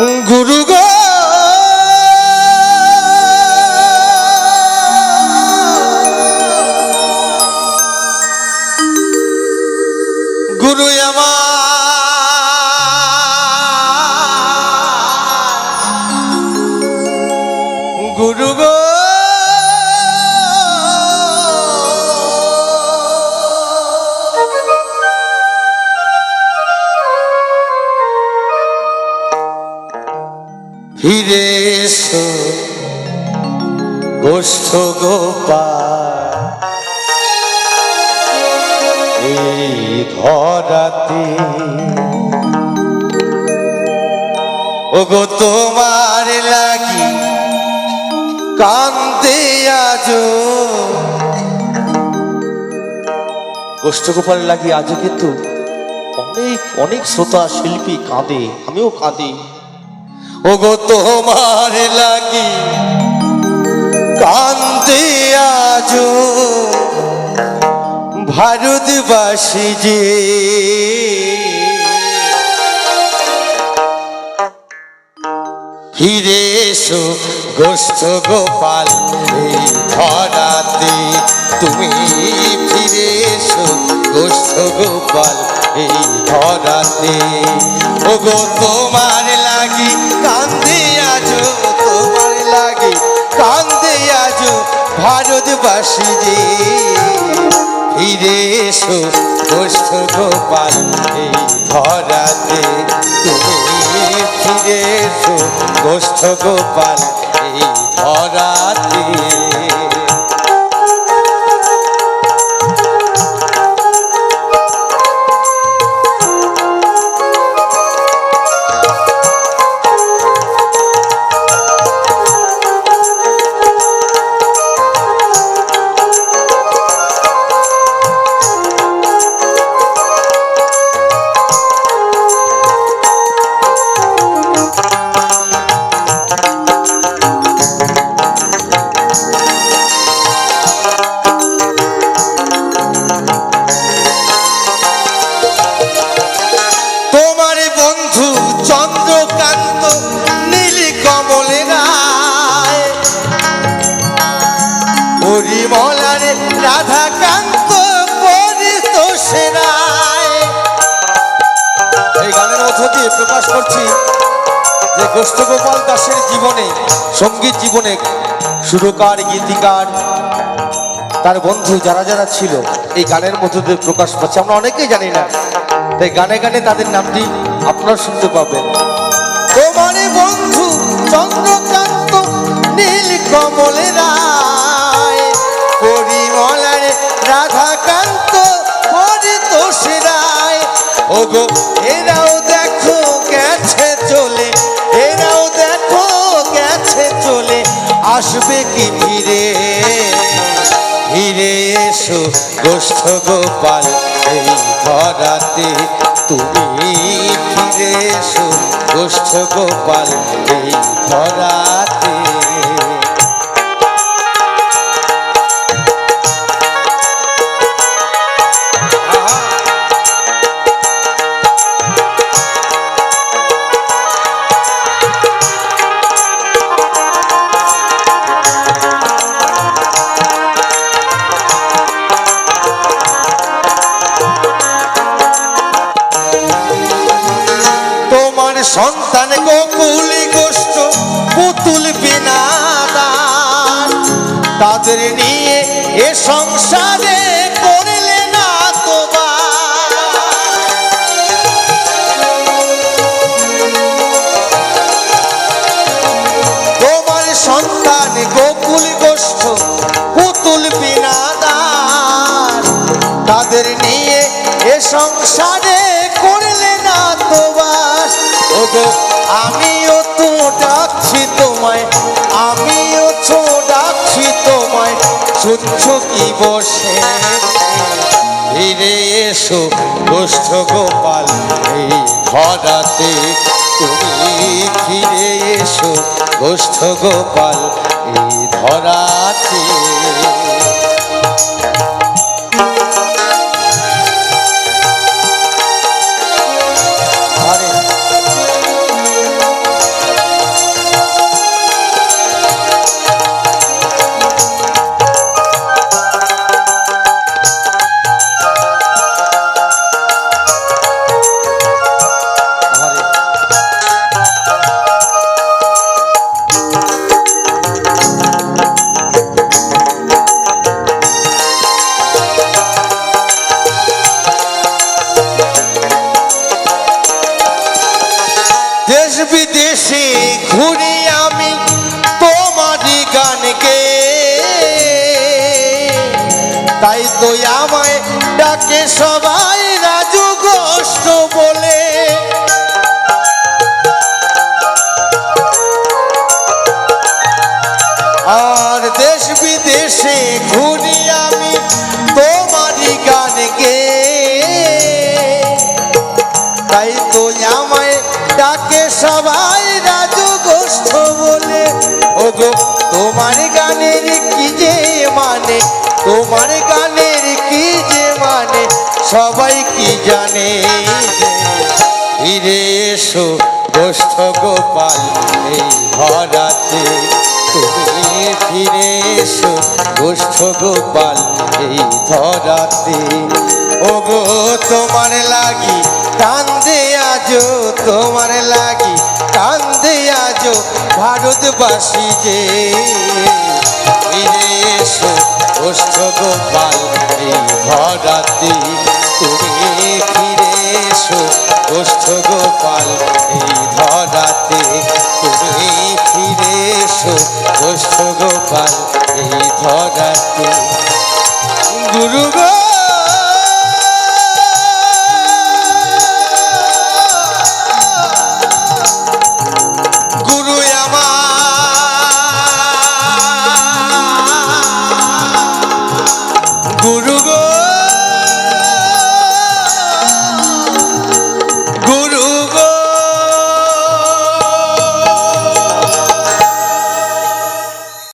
গুরু গো গুরু এসো। গোষ্ঠ গোপাল, এই ধরাতে। ওগো, তোমার লাগি কান্দে আজ গোষ্ঠগোপাল লাগি আজও কিন্তু অনেক অনেক শ্রোতা শিল্পী কাঁদে, আমিও কাঁদি। ওগো তোমার লাগি কান্দে আজ ভারতবাসী যে। এসো গোষ্ঠ গোপাল ধরাতে তুমি ফিরে গোষ্ঠ গোপাল, এই ধরাতে। ওগো, তোমার লাগি কান্দে আজো, তোমার লাগি কান্দে আজো ভারতবাসী যে। ফিরে এসো গোষ্ঠ গোপাল, এই ধরাতে। তুমি ফিরে এসো গোষ্ঠ গোপাল, এই ধরাতে। তোমার বন্ধু চন্দ্রকান্ত নীল কমলে রায় পরিমলারে রাধাকান্ত পরিতোষে রায় এই গানের মধ্য দিয়ে প্রকাশ করছি যে গোষ্ঠগোপাল দাসের জীবনে, সংগীত জীবনে সুরকার, গীতিকার, তার বন্ধু যারা যারা ছিল, এই গানের মধ্য দিয়ে প্রকাশ পাচ্ছে। আমরা অনেকেই জানি না তাই গানে গানে তাদের নামটি আপনারা শুনতে পাবেন। তোমার বন্ধু চন্দ্রকান্ত নীল কমলে রায়, পরিমলার রাধাকান্ত পরিতোষ রায়। ওগো, এরাও দেখো গেছে চলে, এরাও দেখো গেছে চলে, আসবে কি গোষ্ঠ গোপাল এই ধরাতে তুমি ফিরে এসো গোষ্ঠ গোপাল এই ধরাতে তাদের নিয়ে এ সংসারে করলে না তোমার। তোমার সন্তান গোকুল গোষ্ঠ, পুতুল বিনাদান তাদের নিয়ে এ সংসারে করলে না তোমার। তোমায় শুনছ কি বসে? ফিরে এসো গোষ্ঠ গোপাল, এই ধরাতে তুমি ফিরে এসো গোষ্ঠ গোপাল, এই ধরাতে দেশ বিদেশে ঘুরে আমি তোমার গানকে। তাই তো আমায় ডাকে সবাই রাজু গোষ্ঠ বলে। আর দেশ বিদেশে ঘুরে আমি তোমার গানকে। তাই তো আমায় ডাকে সবাই রাজু গোষ্ঠ বলে ও গো তোমার গানের কি যে মানে? তোমার গানের কি যে মানে? সবাই কি জানে? ফিরে এসো গোষ্ঠ গোপাল, এই ভরাতে তুমি ফিরে এসো, গোষ্ঠ গোপাল, এই ধরাতে। ওগো, তোমার লাগি কান্দে আজো তোমার লাগি কান্দে আজো ভারতবাসী যে। ফিরে এসো, গোষ্ঠ গোপাল গুরু গো। গুরু আমার। গুরু